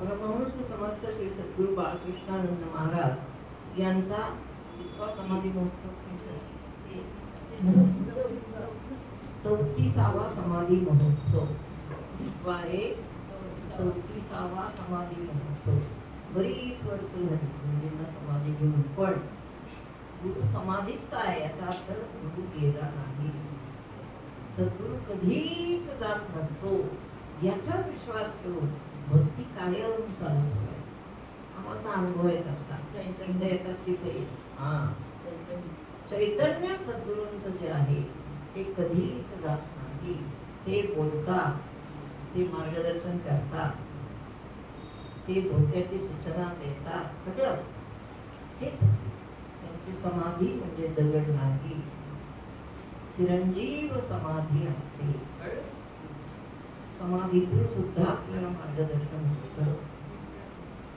परमहंस समर्थ श्री सद्गुरू बाळकृष्णानंद महाराज यांचा इतका समाधी महोत्सव चौतीसावा समाधी महोत्सव इतका आहे चौतीसावा समाधी महोत्सव. बरीच वर्ष झाली. म्हणजे गुरुजींना समाधी घेऊन. पण गुरु समाधीस्थ आहे याचा अर्थ गुरु गेला नाही. सद्गुरु कधीच जात नसतो. याचा विश्वास ठेवून भक्ती कायम चालू ठेवायची. आम्हाला तर अनुभव येतात. असतात चैतन्य येतात तिथे. हा. चैतन्य सद्गुरूंचं जे आहे ते कधीच जात नाही. ते बोलतात. ते मार्गदर्शन करतात. ते धोक्याची सूचना देतात सगळं असतं. ते त्यांची समाधी म्हणजे दगड नाही चिरंजीव समाधी असते. समाधीतून सुद्धा आपल्याला मार्गदर्शन होतं.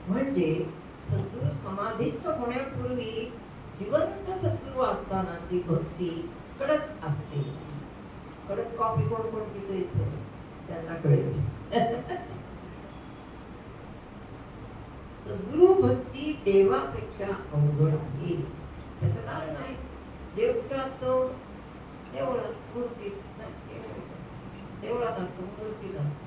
म्हणजे सद्गुरू समाधीस्थ होण्यापूर्वी जिवंत सद्गुरू असतानाची भक्ती कडक असते. कडक कॉफी कोण कोण पितो इथे? त्यांना कळेल. गुरु भक्ती देवापेक्षा अवघड आहे. त्याचं कारण आहे देव कुठं असतो? देवळात मूर्ती देवळात असतो मूर्तीत असतो.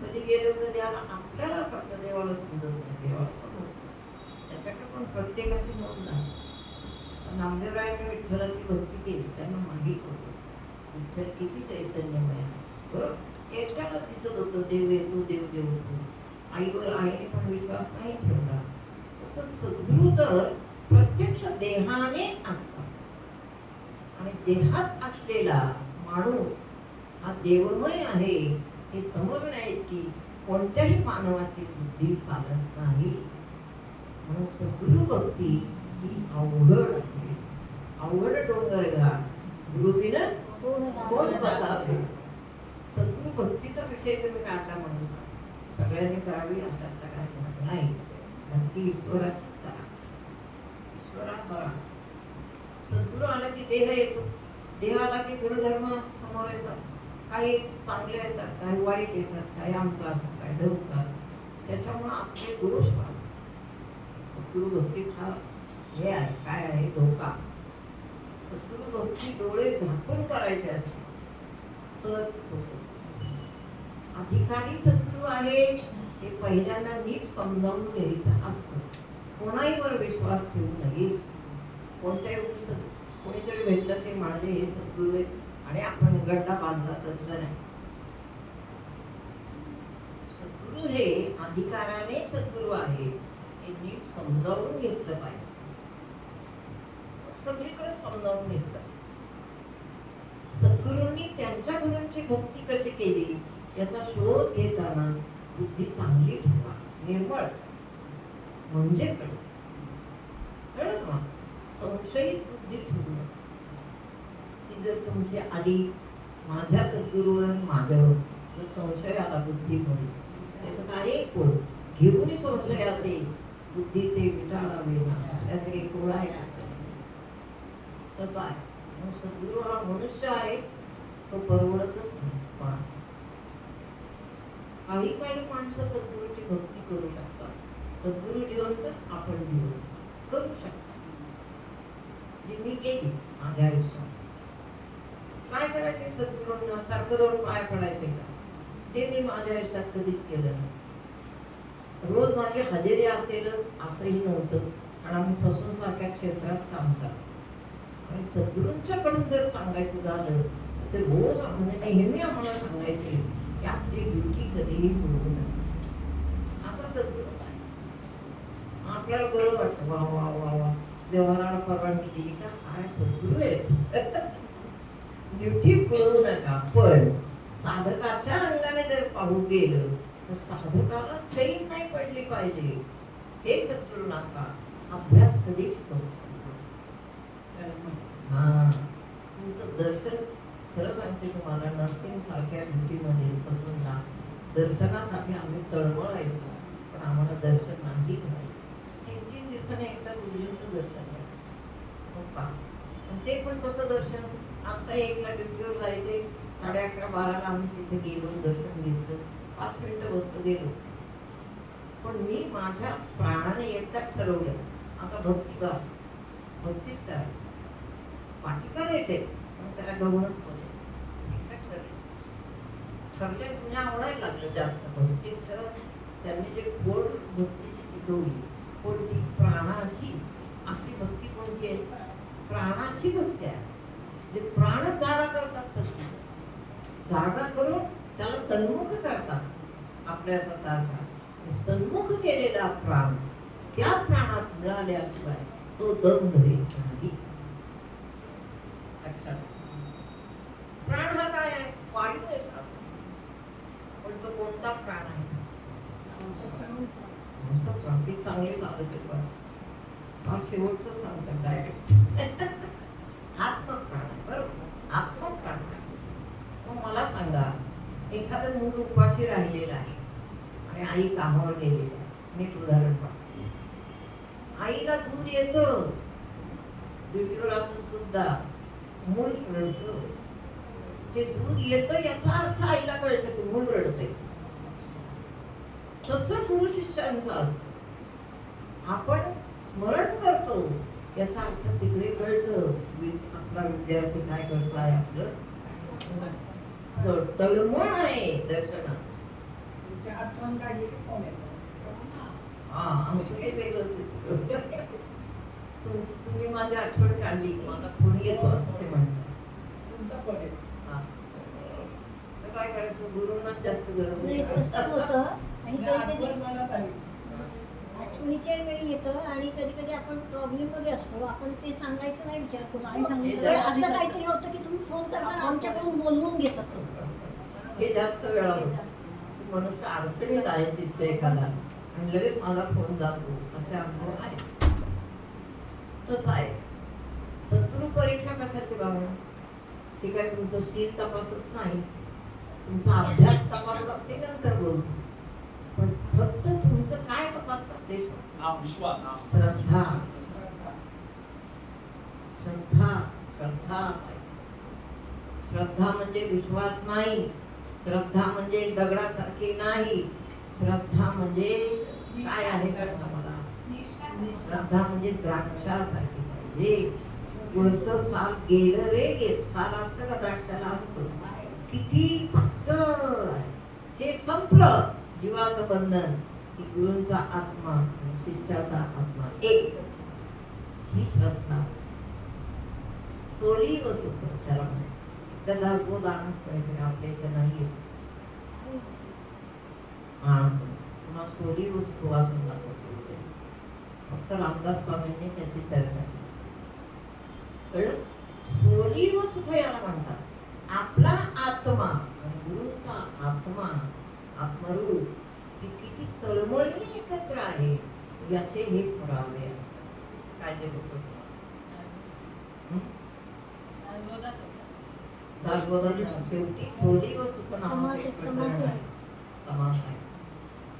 कधी गेलो तर देवाला आपल्याला असं वाटतं देवाला समजत नाही देवाला समजतं त्याच्याकडे पण प्रत्येकाची नोंद आहे. पण नामदेवरायांनी विठ्ठलाची भक्ती केली त्यांना माहीत होतं. विठ्ठल किती चैतन्यमय आहे. बरोबर एकट्याला दिसत होतं देव येतो देव देव होतो आईवर आईने पण विश्वास नाही ठेवला तसंच सद्गुरू तर प्रत्यक्ष देहाने असतात आणि देहात असलेला माणूस हा देवमय आहे हे समजण्या की कोणत्याही मानवाची बुद्धी चालत नाही. म्हणून सद्गुरु भक्ती ही अवघड आहे. अवघड डोंगर घाट. गुरुविन कोण सद्गुरु भक्तीचा विषय तुम्ही काढला म्हणून सगळ्यांनी करावी अशातला काही नाही. भक्ती ईश्वराचीच करा. ईश्वरा बरा सद्गुरु आला की देह येतो. देह आला की गुणधर्म समोर येतात. काही चांगले येतात काही वाईट येतात काही आमचा असतात काय ढवतं त्याच्यामुळं आपले दोष वाढतात सद्गुरु भक्तीचा हे आहे काय आहे धोका. सद्गुरु भक्ती डोळे झाकून करायचे असतात तर तो अधिकारी शत्रू आहे हे पहिल्यांदा नीट समजावून द्यायचं असतं. कोणाहीवर विश्वास ठेवू नये. कोणत्याही सद कोणीतरी भेटलं ते माझे हे सद्गुरू आहेत आणि आपण गड्डा बांधला तसलं नाही. सद्गुरू हे अधिकाराने सद्गुरू आहे हे नीट समजावून घेतलं पाहिजे. सगळीकडे समजावून घेतलं. सद्गुरूंनी त्यांच्या गुरूंची भक्ती कशी केली? याचा शोध घेताना बुद्धी चांगली ठेवा निर्मळ. म्हणजे कळत कळत संशयित बुद्धी ठेवणं ती जर तुमची आली माझ्या सद्गुरूवर माझ्यावर तर संशय आला म्हणून त्याचं काही कोण घेऊन संशय असते. बुद्धी ते विटाळा वेळा असल्या कोण आहे. का? तसा आहे. मग सद्गुरू हा मनुष्य आहे तो परवडतच नाही. काही काही माणसं सद्गुरूची भक्ती करू शकतात. सद्गुरू जिवंत आपण जिवंत करू शकतो जी मी केली माझ्या आयुष्यात. काय करायचे सद्गुरूंना? सारखं जाऊन पाय पडायचे का? ते मी माझ्या आयुष्यात कधीच केलं नाही. रोज माझी हजेरी असेलच असंही नव्हतं. कारण आम्ही ससून सारख्या क्षेत्रात काम करतो. आणि सद्गुरूंच्याकडून जर सांगायचं झालं तर रोज म्हणजे नेहमी आम्हाला सांगायचे की आपली ड्युटी कधीही बुडवू नये असा सद्गुरू. आपल्याला बरं वाटतं वा वा वा वा. देवाला परवानगी दिली का हा सद्गुरू आहेत ड्युटी पळू नका पण साधकाच्या अंगाने जर पाहू गेलं तर साधकाला चैन नाही पडली पाहिजे. हे सद्गुरू नाका अभ्यास कधीच करू हा. तुमचं दर्शन खरं सांगते तुम्हाला नर्सिंग सारख्या ड्युटीमध्ये ससूनला दर्शनासाठी आम्ही तळमळायचो. पण आम्हाला दर्शन नाही तीन तीन दिवसाने एकदा गुरुजींचं दर्शन घ्यायचं हो का ते पण कसं दर्शन? आता एकला ड्युटीवर जायचे. साडे अकरा बाराला आम्ही तिथे गेलो दर्शन घेतलं. पाच मिनिटं बसतो गेलो. पण मी माझ्या प्राणाने एकटाच ठरवलं. आता भक्ती बस भक्तीच करायची. बाकी करायचे पण त्याला गवणत सगळे म्हणजे आवडायला लागलं जास्त भक्तीचं त्यांनी जे खोड भक्तीची शिकवली कोणती प्राणाची आपली भक्ती कोणती आहे? प्राणाची भक्ती आहे. जे प्राण जागा करतात सगळी. जागा करून त्याला सन्मुख करतात आपल्या स्वतःचा सन्मुख केलेला प्राण त्या प्राणात मिळाल्याशिवाय तो दम धरेल नाही. प्राण हा काय आहे वायू आहे साधा. पण तो कोणता प्राण आहे चांगली आहे फार शेवटचं सांगतात डायरेक्ट आत्मप्राण आहे बरोबर. आत्मप्राण. आहे मग मला सांगा एखादं मूल उपाशी राहिलेलं आहे आणि आई कामावर गेलेली आहे नीट उदाहरण पहा आईला दूध येतं. ड्युटीवर असून सुद्धा मूल रडतं. ते दूध येतं याचा अर्थ आईला कळतं की मूल रडते तसं गुरु शिष्यांचं असतं आपण स्मरण करतो. याचा अर्थ तिकडे कळतं. आपला विद्यार्थी काय करतोय आपलं? तळ- तळमळ आहे दर्शनात. आठवण काढली हा आमचं ते तुम्ही माझी आठवण काढली. की माझा फोन येतो असं ते म्हणतात. तुमचा फोन येतो हा. तर काय करायचं? गुरुंनाच जास्त गरज होतं. आणि कधी कधी आठवण मला झाली आठवणीच्या वेळी येतं आणि कधी कधी आपण प्रॉब्लेममध्ये असतो. आपण ते सांगायचं नाही विचार सांगितलं असं काहीतरी होतं की तुम्ही फोन करताना आमच्याकडून बोलवून घेतात. हे जास्त वेळा. मनुष्य अडचणीत आहे शिष्य एखादा आणि लगेच माझा फोन जातो. असे अनुभव आहे तसं आहे. सद्गुरु परीक्षा कशाची भावना ते काय तुमचं शील तपासत नाही. तुमचा अभ्यास तपासला ते नंतर बोलू. पण फक्त तुमचं काय तपासतात ते विश्वास. श्रद्धा. श्रद्धा. श्रद्धा. श्रद्धा म्हणजे विश्वास नाही. श्रद्धा म्हणजे दगडासारखी नाही. श्रद्धा म्हणजे काय आहे श्रद्धा मला? श्रद्धा म्हणजे द्राक्षासारखी पाहिजे वरचं साल गेलं रे गेल. साल असतं का द्राक्षाला? असतं. किती पातळ आहे. ते संपलं. जीवाचं बंधन की गुरूंचा आत्मा शिष्याचा आत्मा एक. ही श्रद्धा. सोली व सुख त्याला पाहिजे आपल्या इथे नाही. पुन्हा सोली व सुख वाचून दाखवतो. फक्त रामदास स्वामींनी त्याची चर्चा केली. कळलं? सोली व सुख याला म्हणतात. आपला आत्मा गुरुचा आत्मा आत्मरूप. हे किती तळमळीने एकत्र आहे. याचे हे पुरावे असतात. काय होतं? दासबोधाच्या शेवटी व समास समास प्रकरण आहे.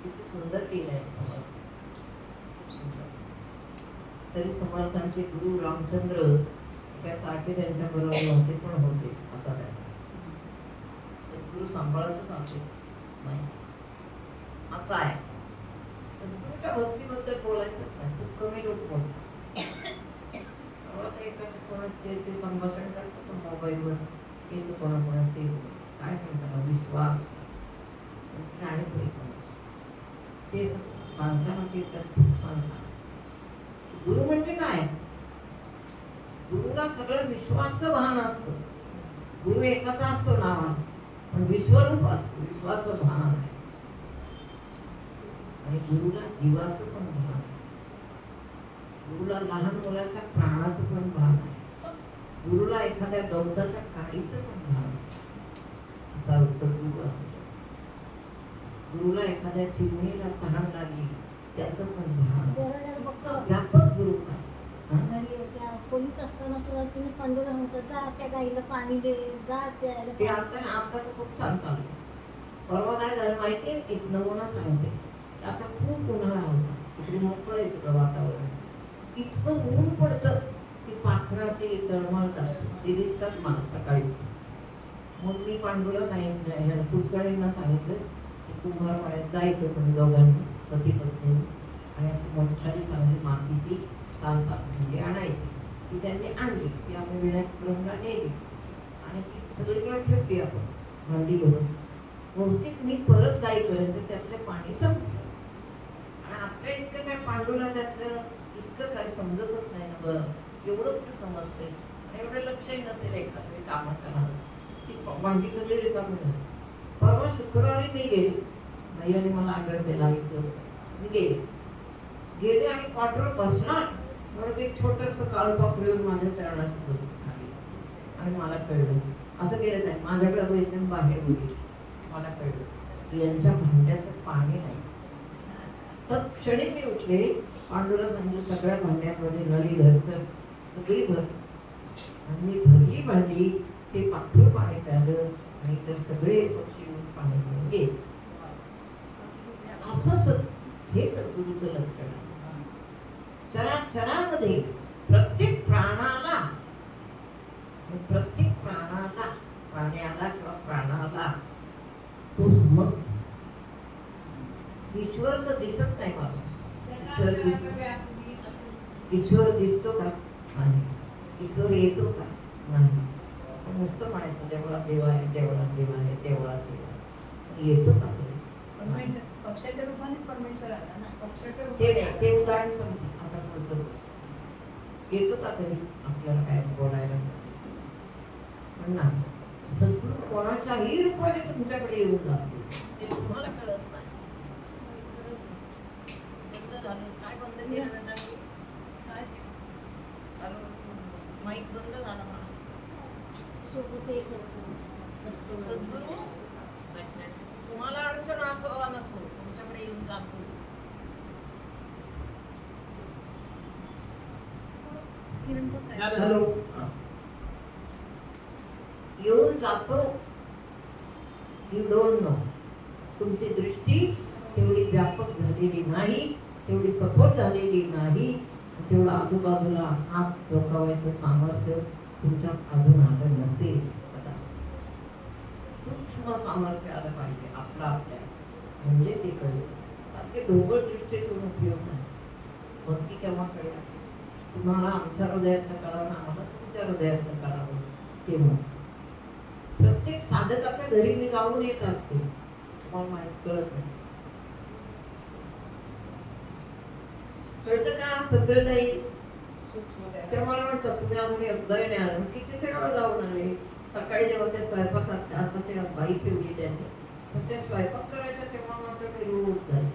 किती सुंदर सुंदर. तरी समर्थांचे गुरु रामचंद्र काय साठी त्यांच्या बरोबर नव्हते पण होते असा त्याचा. सद्गुरु सांभाळतच असे. नाही असं आहे. सद्गुरूच्या भक्तीबद्दल बोलायचंच नाही. खूप कमी लोक बोलतात. तेव्हा ते एकाच्या कोणाच ते संभाषण करतात मोबाईलवर येतो कोणाकोणा ते काय म्हणतात विश्वास आणि पुढे ते सांगताना ते तर खूप सांगतात. गुरु म्हणजे काय? गुरुला सगळं विश्वाचं वाहन असतं. गुरु एकाचा असतो नावान. पण विश्वरूप असतो विश्वाचं भान आहे. आणि गुरुला जीवाचं पण भान आहे. गुरुला लहान मुलाच्या प्राणाचं पण भान आहे. गुरुला एखाद्या गवताच्या काडीचं पण भान असा सद्गुरू असतो. गुरुला एखाद्या चिमणीला तहान लागली त्याचं पण भान व्यापक गुरु खोलीत असताना सुद्धा तुम्ही पांडुरंग म्हणतात जा त्या गाईला पाणी दे जा त्याला ते पाणी आता तर खूप छान चाललं परवा काय झालं माहितीये? एक नमुना सांगते आता खूप उन्हाळा होता. इकडे मोकळं आहे सगळं वातावरण. इतकं ऊन पडतं की पाखरं अशी तळमळतात. ते दिसतात मला सकाळीच. मग मी पांडूला सांगितलं कुलकर्णींना सांगितलं की कुंभारवाड्यात जायचं तुम्ही दोघांनी पती पत्नी आणि अशी मोठाली चांगली मातीची सात भांडी आणायची. ती त्यांनी आणली. ती आम्ही विनायकपुरमला नेली. आणि ती सगळीकडे ठेवली आपण. भांडी भरून बहुतेक मी परत जाईपर्यंत त्यातलं पाणी संपलं. आणि आपल्या इतकं काय पांडूला त्यातलं इतकं काय समजतच नाही ना बरं. एवढं कुठं समजते आणि एवढं लक्षही नसेल एखाद्या कामाच्या नादात. ती भांडी सगळी रिकामी झाली. परवा शुक्रवारी मी गेले. भैयाने मला आग्रह केला यायचं होतं. मी गेले. गेले आणि क्वार्टर बसणार. म्हणून एक छोटस काळ पाखरू येऊन माझ्या तळणाची बसली खाली. आणि मला कळलं. असं केलं नाही. माझ्याकडे बघितलं बाहेर बघितलं मला कळलं. की यांच्या भांड्याचं पाणी नाही. तर क्षणी मी उठले. पांडुला सांगितलं सगळ्या भांड्यामध्ये नळी घरचं सगळी भर आणि भरली भांडी. ते पाखरू पाणी प्यालं. आणि तर सगळे पक्षी येऊन पाणी घेऊन गेले. असं सद हे सद्गुरूचं लक्षण आहे. चराचरामध्ये प्रत्येक प्राणाला प्रत्येक प्राणाला पाण्याला किंवा प्राणाला तो समजतो. ईश्वर तर दिसत नाही मला ईश्वर दिसतो. ईश्वर दिसतो का? नाही. ईश्वर येतो का? नाही. नुसतं म्हणायचं देवळात देव आहे देवळात देव आहे देवळात देव आहे. येतो का? पक्षाच्या रूपाने परमेश्वर आला ना? पक्षाच्या ते रूपाने नाही ते उदाहरण समजा आता पुढचं येतो का कधी आपल्याला काय बोलायला पण नाही सद्गुरू कोणाच्याही रूपाने तुमच्याकडे येऊन जातो ते तुम्हाला कळत नाही. बंद झालं. काय बंद केलं ना त्यांनी? काय? माईक बंद झाला मला सोबत. सद्गुरू? तुम्हाला अडचण असो नसो. तुमच्याकडे येऊन काय. हॅलो. येऊन जातो यू डोंट नो तुमची दृष्टी तेवढी व्यापक झालेली नाही तेवढी सपोर्ट झालेली नाही तेवढं आजूबाजूला हात डोकावायचं सामर्थ्य तुमच्या अजून आलं नसेल. सूक्ष्म सामर्थ्य आलं पाहिजे आपलं आपल्या म्हणजे ते कळले. सारखे ढोबळ दृष्टी ठेवून उपयोग नाही. भक्ती केव्हा कळेल? तुम्हाला आमच्या हृदयातलं कळावं आम्हाला तुमच्या हृदयातलं कळावं तेव्हा. प्रत्येक साधकाच्या घरी मी जाऊन येत असते. तुम्हाला माहीत कळत नाही. कळतं का सगळं काही तर मला म्हणतात तुम्ही अजून एकदाही नाही किती वेळा जाऊन आले. सकाळी जेव्हा ते स्वयंपाकात आता ते बाई ठेवली त्यांनी. पण ते स्वयंपाक करायचा तेव्हा मात्र मी झाले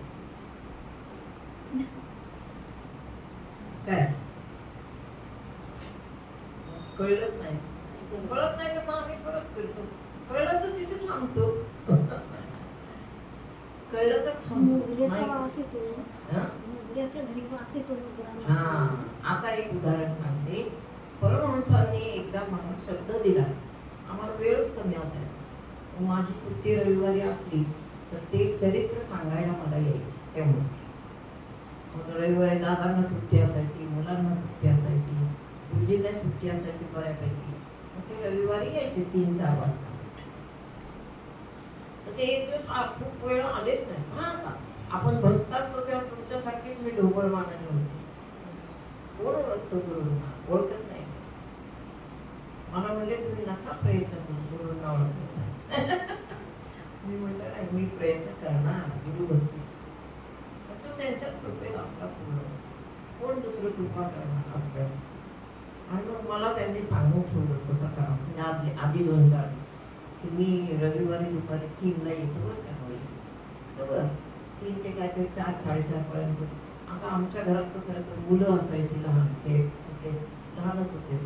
काय? कळलंच नाही. कळत नाही तर मग आम्ही परत करतो. कळलं तर तिथे थांबतो. कळलं तर थांबतो. हं? हा. आता एक उदाहरण सांगते. परमहंसांनी एकदा मला शब्द दिला. आम्हाला वेळच कमी असायचा. माझी सुट्टी रविवारी असली तर ते चरित्र सांगायला मला यायचे तेव्हा. मग रविवारी दादांना सुट्टी असायची मुलांना सुट्टी असायची गुरुजींना सुट्टी असायची बऱ्यापैकी. मग ते रविवारी यायचे तीन चार वाजता. तर ते एक दिवस खूप वेळ आलेच नाही. हा आता आपण भक्ताच असतो तेव्हा तुमच्यासारखीच मी ढोबळ मानाने होते. कोण ओळखतो गुरुंना? ओळखत नाही. मला म्हणजे तुम्ही नका प्रयत्न करू गुरुंना ओळखतो मी म्हटलं नाही मी प्रयत्न करणार गुरु भक्ती त्यांच्याच कृपेला आपला पूर्ण कोण दुसरं कृपा करणार आपल्या आणि मग मला त्यांनी सांगून ठेवलं कसं करा. म्हणजे आधी आधी दोन चार की मी रविवारी दुपारी तीनला येतो बरं का. होईल बरोबर तीन ते काहीतरी चार साडेचारपर्यंत. आता आमच्या घरात कसं असायचं मुलं असायची लहान ते असे लहानच होते.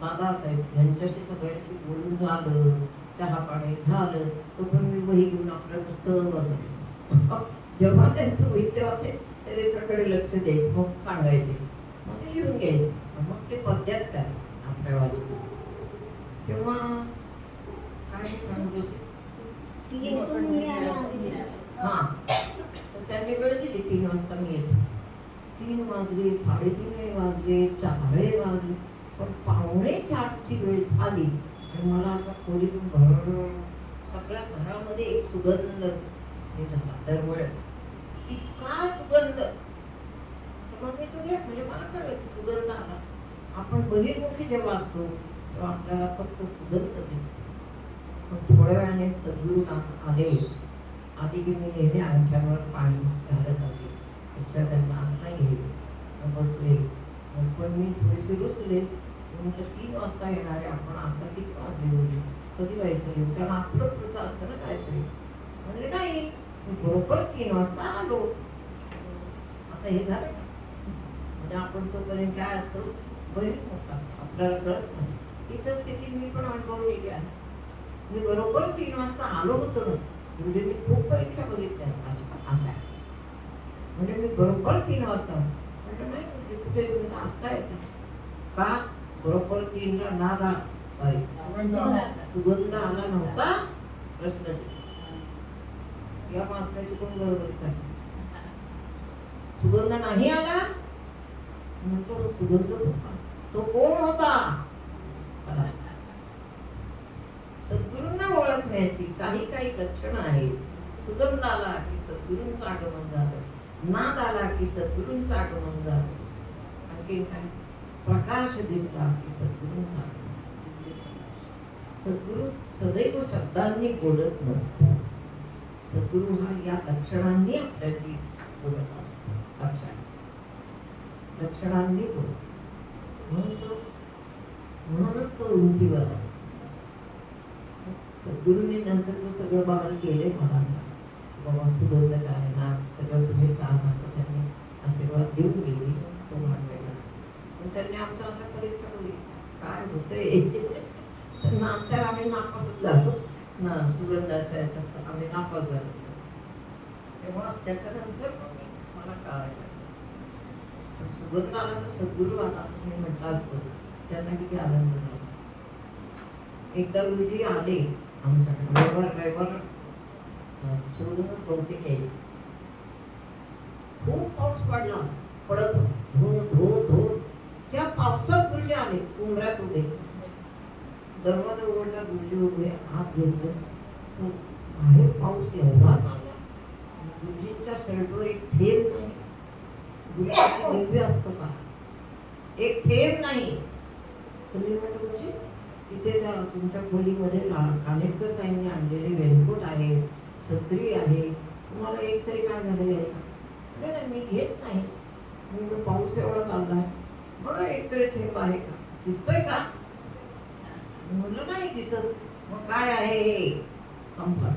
दादा असायचे. ह्यांच्याशी सगळ्यांशी बोलून झालं. चहा पाणी झालं तो पण मी वही घेऊन आपलं पुस्तक बसायचं जेव्हा त्यांचं होईल तेव्हा ते चरित्राकडे लक्ष द्यायचं मग सांगायचे. मग ते लिहून घ्यायचं. मग ते पद्यात करायचे आपल्या वाजून तेव्हा काय आधी. हा. त्यांनी वेळ दिली तीन वाजता मी येतो. तीन वाजले साडेतीनही वाजले चारही वाजले. पण पावणे चारची वेळ झाली. आणि मला असा खोलीतून भर सगळ्या घरामध्ये एक सुगंध हे झाला दरवळ. इतका सुगंध. तर मी तो घ्या म्हणजे मला कळलं की सुगंध आला. आपण बहिर्मुखी जेव्हा असतो तेव्हा आपल्याला फक्त सुगंध दिसतो. पण थोड्या वेळाने सद्गुरू नाथ आले. आधी की मी नेहमी आमच्यावर पाणी घालत असे. दुसऱ्या त्यांना आत नाही गेले बसले. पण मी थोडेसे रुसले. म्हणजे तीन वाजता येणार आहे आपण आता किती वाजले होते कधी व्हायचं येऊ? कारण आपलं पुढचं असतं ना काहीतरी. म्हणजे नाही बरोबर तीन वाजता आलो. आता हे झालं. म्हणजे आपण तोपर्यंत काय असतो? बरीच मोठा असतो आपल्याला कळत नाही. इथं स्थिती मी पण अनुभवलेली आहे. मी बरोबर तीन वाजता आलो होतो ना म्हणजे मी खूप परीक्षा बघितल्या अशा अशा. म्हणजे मी बरोबर तीन वाजता म्हणजे नाही कुठे तुम्ही आत्ता येते. का? बरोबर तीनला नादा. सुगंध आला नव्हता? प्रश्न या माणसाची कोण बरोबर सुगंध नाही आला? म्हणतो सुगंध होता. तो कोण होता? सद्गुरूंना ओळखण्याची काही काही लक्षणं आहेत. सुगंध आला की सद्गुरूंचं आगमन झालं. नाद आला की सद्गुरूंचं आगमन झालं. आणखी काय? प्रकाश दिसला की सद्गुरूंचं आगमन सद्गुरू सदैव शब्दांनी बोलत नसतो सद्गुरू हा या लक्षणांनी आपल्याशी बोलत असतो. लक्षात लक्षणांनी बोलतो. म्हणून तो म्हणूनच तो उंचीवर असतो. सद्गुरूंनी नंतरचं सगळं बघायला केले मला बाबा सुगंध काय ना सगळं तुम्ही चाल असं त्यांनी आशीर्वाद देऊन गेले तो मांडलेला त्यांनी आमच्या परीक्षा काय होतंय? तर आम्ही नापासच झालो. ना सुगंधाच्या याच्यात आम्ही नापास झालो. तेव्हा त्याच्यानंतर मला कळायला तर सद्गुरू आला असं मी म्हटलं असतं. त्यांना किती आनंद झाला. एकदा गुरुजी आले आमच्याकडे. रविवार रविवार शोधूनच बहुतेक यायचे खूप पाऊस पडला. पडत धो धो धो त्या पावसात गुरुजी आले उमऱ्यात उभे. दरवाजा उघडला गुरुजी उभे हात घेतलं तर बाहेर पाऊस एवढा आला गुरुजींच्या शर्टवर एक थेंब नाही. गुरुजीचे दिव्य असतं का? एक थेंब नाही. तुम्ही म्हणतो म्हणजे तिथे जा तुमच्या खोलीमध्ये कानेटकर ताईंनी आणलेले रेनकोट आहे छत्री आहे. तुम्हाला एक तरी काय झालेलं आहे? नाही, मी घेत नाही. मी पाऊस एवढा चालला आहे एक तरी थेंब आहे का? दिसतोय का? मी म्हणलं नाही दिसत. मग काय आहे? हे संपलं.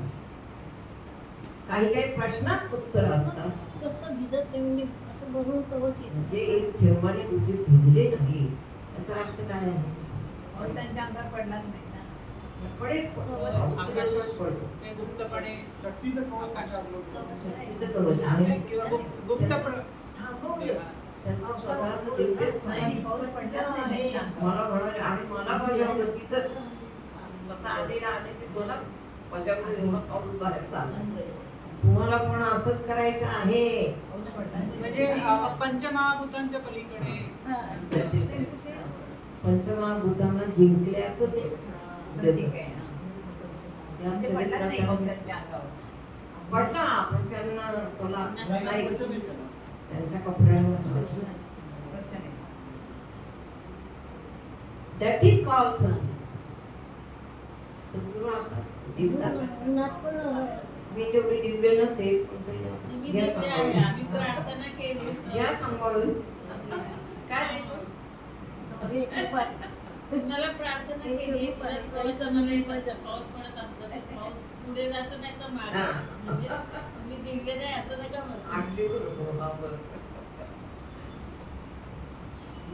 काही काही प्रश्नात उत्तर असतात. कसं भिजत ते म्हणजे असं भरून कवच म्हणजे एक थेंबाने तुझे भिजले नाही. त्याचा अर्थ काय आहे? त्यांच्या अंगावर पडलाच नाही ना. पडेल. ते गुप्तपणे शक्तीचं कवच शक्तीचं आहे. किंवा गुप्त-. त्यांचं स्वतःचं दिव्यच नाही पाऊस नाही. मला म्हणाले आणि मला बजावलं तिथंच स्वतः आलेला आले ते मला बजावलं मग पाऊस बाहेर चालला तुम्हाला पण असंच करायचं आहे. म्हणजे पंचमहाभूतांच्या पलीकडे. पंचमहाभूतांना जिंकल्याचं ते. प्रतीक आहे. त्या म्हणजे पडला पण त्यांना त्यांच्या कपड्यांवर. दॅट इज कॉल सद्गुरू असा असतो. दिव्य. उन्हात पण मी तेवढी दिव्य नसेल काय मला प्रार्थना केली परत पाऊस आम्हाला पाऊस पडत असतो पाऊस पुढे जायचं नाही तर मागे हा. म्हणजे मी दिव्य नाही असं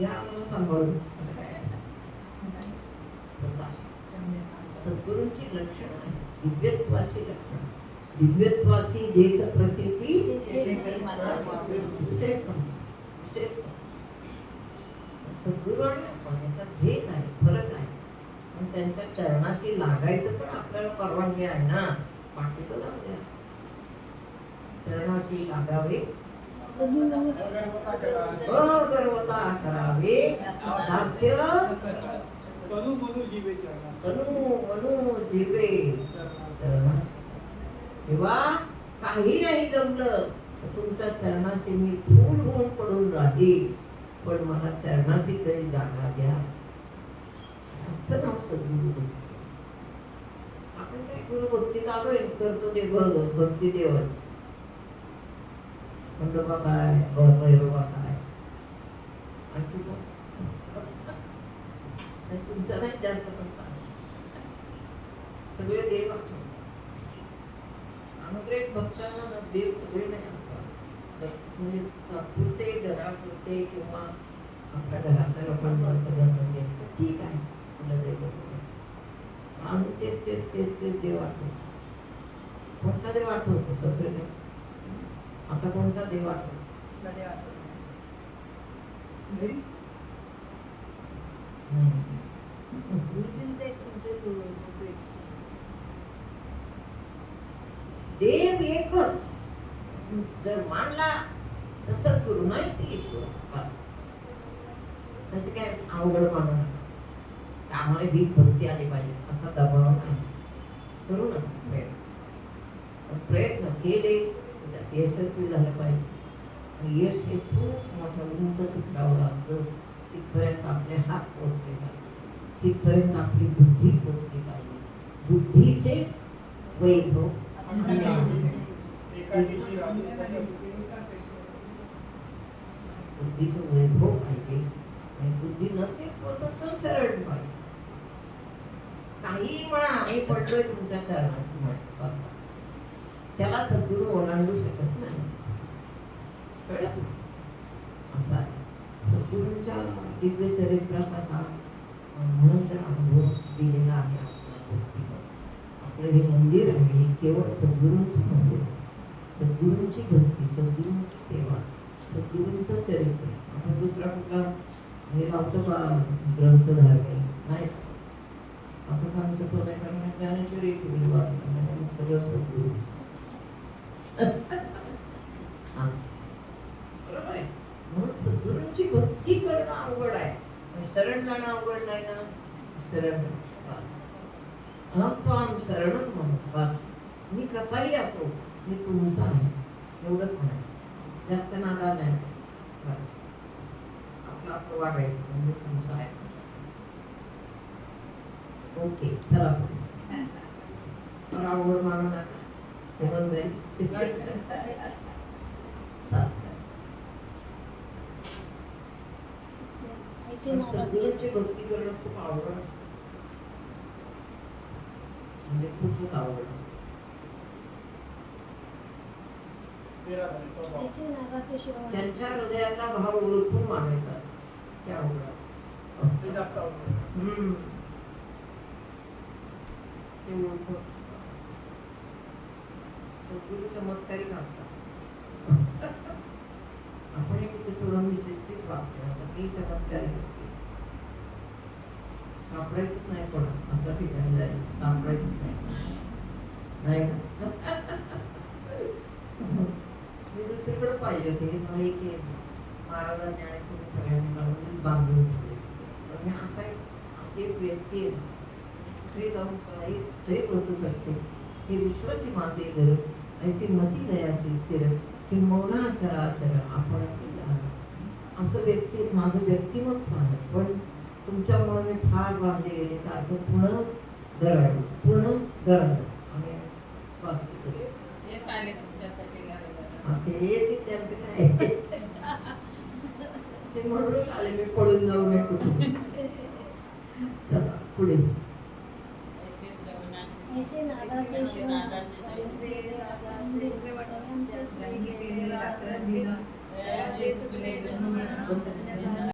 हा म्हणून सांभाळून तसा सद्गुरूंची लक्षणं. दिव्यत्वाची लक्षणं दिव्यत्वाची देश प्रचिती विशेष. सद्गुरू आणि आपण याच्यात भेद आहे फरक आहे पण त्यांच्या चरणाशी लागायचं तर आपल्याला परवानगी आहे ना. बाकीचं जाऊ द्या. चरणाशी लागावे. अगर्वता करावे. दास्य. तनु मनु जीवे चरणा. तनु मनु जीवे. चरणास. तेव्हा काही नाही जमलं तुमच्या चरणाशी मी फूल होऊन पडून राहील. पण मला चरणाची तरी जागा द्या. असं नाव सद्गुरु आपण काय गुरु भक्ती चालू आहे? करतो ते भग- भक्ती देवाची. खंडोबा काय? भैरोबा काय? आणखी तुमचा नाही जास्त सगळे देव आठवतात. अनुग्रह भक्तांना देव सगळे नाही म्हणजे तात्पुरते घरापुरते किंवा आपल्या घरातल्या लोकांना पदार्थ द्यायचं ठीक आहे. तुला. आणि तेच तेच तेच तेच देव आठवतो कोणता देव आठवतो नाही आता कोणता देव आठवतो. घरी. देव एकच. जर मानला तर सद्गुरु नाही ते ईश्वर. बस. तसे काय अवघड मानू नका त्यामुळे ही भक्ती आली पाहिजे. असा दबाव नाही. करू ना प्रयत्न. प्रयत्न केले त्यात यशस्वी झालं पाहिजे. यश हे खूप मोठं उंच शिखरावर लागतं तिथपर्यंत आपले हात पोचले पाहिजे. तिथपर्यंत आपली बुद्धी पोचली पाहिजे. बुद्धीचे वैभव बुद्धीचं वैभव पाहिजे आणि बुद्धी नसेल पोचत तर पाहिजे काही म्हणा आम्ही पडलोय तुमच्या चरणाशी म्हणतात त्याला सद्गुरू ओलांडू शकत नाही. असा आहे. सद्गुरूंच्या दिव्य चरित्राचा हा म्हणून तर अनुभव दिलेला आहे आपल्या भक्तीवर आपलं हे मंदिर आहे हे केवळ सद्गुरूंचं मंदिर आहे. सद्गुरूंची भक्ती सद्गुरूंची सेवा सद्गुरूंचं चरित्र. आपण दुसरा कुठला? हे लावतो का ग्रंथ धारणे नाही. आपण आमच्या सोन्याकडनं ज्ञानेश्वरी ठेवली वाचलं? म्हणजे सगळं सद्गुरू. म्हणून सद्गुरूंची भक्ती करणं अवघड आहे. शरण जाणं अवघड नाही ना? शरण बस अहम तो आम शरण म्हणून बस मी कसाही असो मी तुमचा आहे एवढंच म्हणा जास्त नादा नाही. बस. आपलं आपलं वागायचं. म्हणजे तुमचं आहे. ओके चला पुढे. मला आवड मानू नका. होऊन जाईल चालतंय. ऐसे भक्ती करणं खूप आवड असतं. म्हणजे खूपच आवड असते. तेरा झाले, चौदा. ऐसे नादाचे शिवाय त्यांच्या भाव ओळखून मागायचा असतो. ते. ते. ते सद्गुरू चमत्कारिक असतात आपण किती थोडं मी शिस्तीत वागतो आता मी चमत्कारिक असते सापडायचंच नाही पण अशा ठिकाणी जाईल सापडायचंच नाही नाही का? मी दुसरीकडे पाहिजे होते नाही की महाराजांनी आणि तुम्ही सगळ्यांनी मिळून बांधून ठेवले पण असा एक अशी एक व्यक्ती आहे स्त्री जाऊन काही काही बसू शकते हे विश्वाची माझे घर ऐसी मती दयाची स्थिर की मौना चराचर आपणाची जाण असं व्यक्ती माझं व्यक्तिमत्व आहे पण तुमच्यामुळे मी फार बांधले गेले सारखं पुन्हा गरड पुन्हा गरड आम्ही वाचतो हेच ते येते त्यांचं काय? ते म्हणूनच आले मी पळून जाऊ नये कुठे चला पुढे रात्र दिन